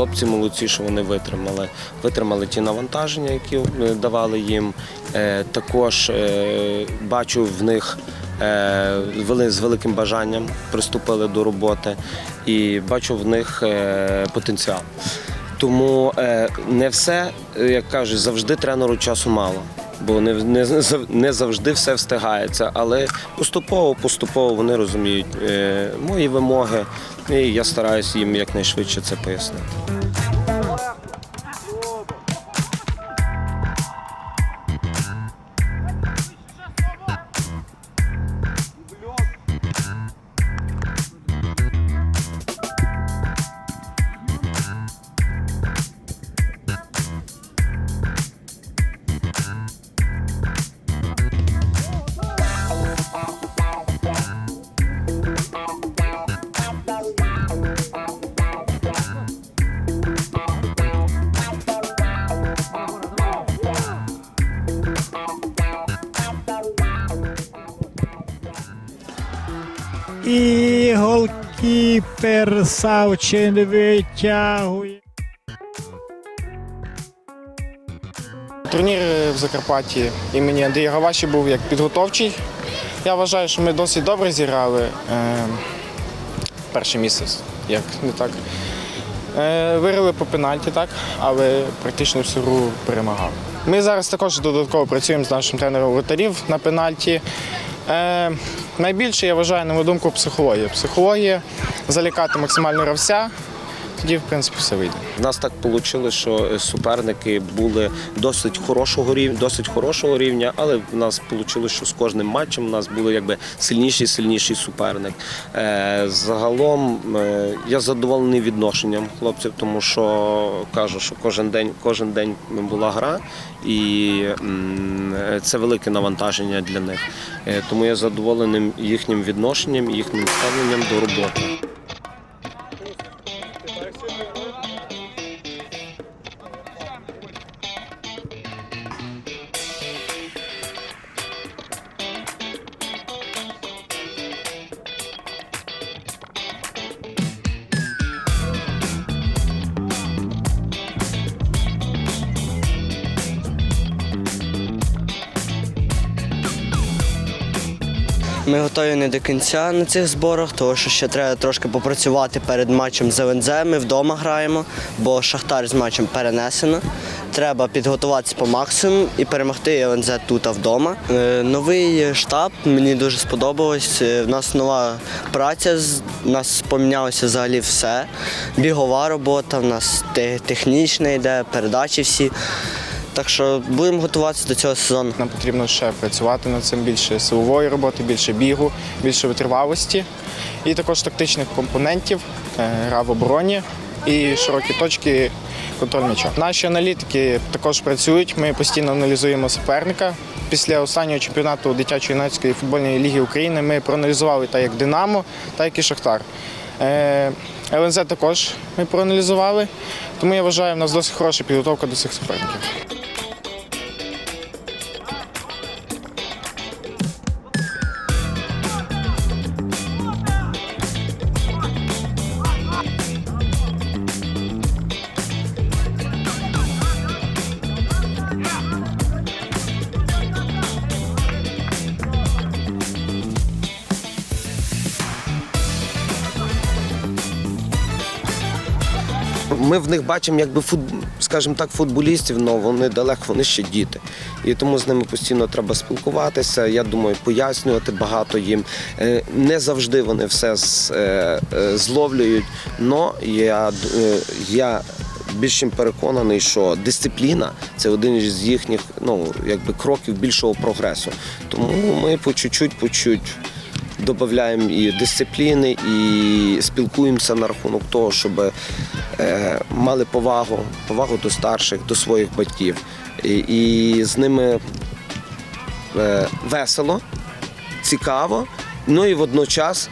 хлопці молодці, що вони витримали. Витримали ті навантаження, які е, давали їм. Е, Також е, бачу в них з великим бажанням приступили до роботи і бачу в них потенціал. Тому не все, як кажуть, завжди тренеру часу мало. Бо не, не, не завжди все встигається, але поступово, поступово вони розуміють е, мої вимоги, і я стараюся їм якнайшвидше це пояснити. Голкіпер Савчин витягує. Турнір в Закарпатті імені Андрія Гаваші був як підготовчий. Я вважаю, що ми досить добре зіграли. Е, перше місце, як не так. Е, виграли по пенальті, так, але практично всю гру перемагали. Ми зараз також додатково працюємо з нашим тренером вратарів на пенальті. Е, найбільше, я вважаю, на мою думку, психологія. Психологія залякати максимально гравця, тоді, в принципі, все вийде. У нас так вийшло, що е, суперники були досить хорошого рівня, досить хорошого рівня, але в нас вийшло, що з кожним матчем у нас були якби сильніший сильніший суперник. Е, загалом е, я задоволений відношенням хлопців, тому що кажу, що кожен день, кожен день була гра, і це велике навантаження для них. Тому я задоволений їхнім відношенням, їхнім ставленням до роботи. Ми готові не до кінця на цих зборах, тому що ще треба трошки попрацювати перед матчем з ЛНЗ. Ми вдома граємо, бо Шахтар з матчем перенесено. Треба підготуватися по максимуму і перемогти ЛНЗ тут вдома. Е, Новий штаб мені дуже сподобалось. Е, В нас нова праця, в нас помінялося взагалі все. Бігова робота, в нас технічна йде, передачі всі. Так що будемо готуватися до цього сезону. Нам потрібно ще працювати над цим більше силової роботи, більше бігу, більше витривалості і також тактичних компонентів, е, гра в обороні і широкі точки контроль м'яча. Наші аналітики також працюють. Ми постійно аналізуємо суперника. Після останнього чемпіонату дитячої юнацької футбольної ліги України ми проаналізували так як Динамо, так і Шахтар. Е, ЛНЗ також ми проаналізували, тому я вважаю, в нас досить хороша підготовка до цих суперників. Ми в них бачимо, якби фут, скажімо так, футболістів, але вони далеко, вони ще діти. І тому з ними постійно треба спілкуватися. Я думаю, пояснювати багато їм. Е, Не завжди вони все е, е, зловлюють. але я, я більш чим переконаний, що дисципліна це один з їхніх ну, якби, кроків більшого прогресу. Тому ми по чуть-чуть, по чуть додаємо і дисципліни, і спілкуємося на рахунок того, щоб е, мали повагу, повагу до старших, до своїх батьків. І, і з ними е, весело, цікаво, ну і водночас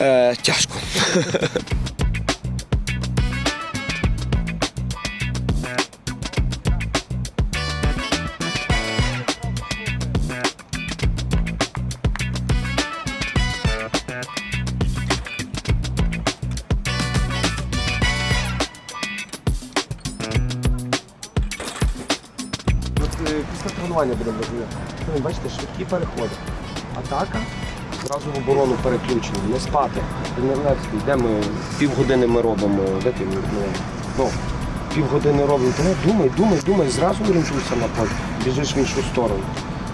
е, тяжко. налаштування будемо розуміти. Ну, бачите, швидкі переходи. Атака, зразу в оборону переключення, не спати. Де ми півгодини ми робимо, де ти ну, ну, півгодини робимо. Тому думай, думай, думай, зразу орієнтуйся на полі, біжиш в іншу сторону.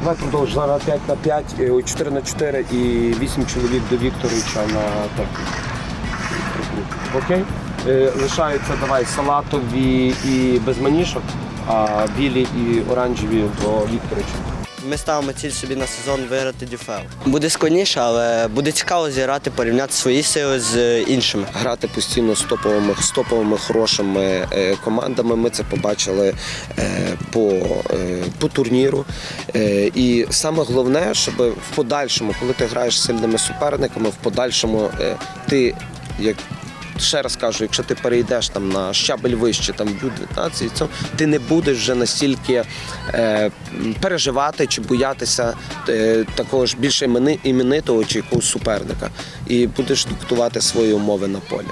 Давай продовж зараз 5 на 5, 4 на 4 і 8 чоловік до Вікторовича на техніку. Окей? Е, лишаються давай салатові і без манішок, а білі і оранжеві до Вікторовича. Ми ставимо ціль собі на сезон виграти дюфел. Буде складніше, але буде цікаво зіграти, порівняти свої сили з іншими. Грати постійно з топовими, з топовими хорошими е, командами. Ми це побачили е, по, е, по турніру. Е, і саме головне, щоб в подальшому, коли ти граєш з сильними суперниками, в подальшому е, ти як. Ще раз кажу, якщо ти перейдеш там на щабель вище, там Ю-19, і ти не будеш вже настільки е, переживати чи боятися е, такого ж більше імени, іменитого чи якогось суперника, і будеш диктувати свої умови на полі.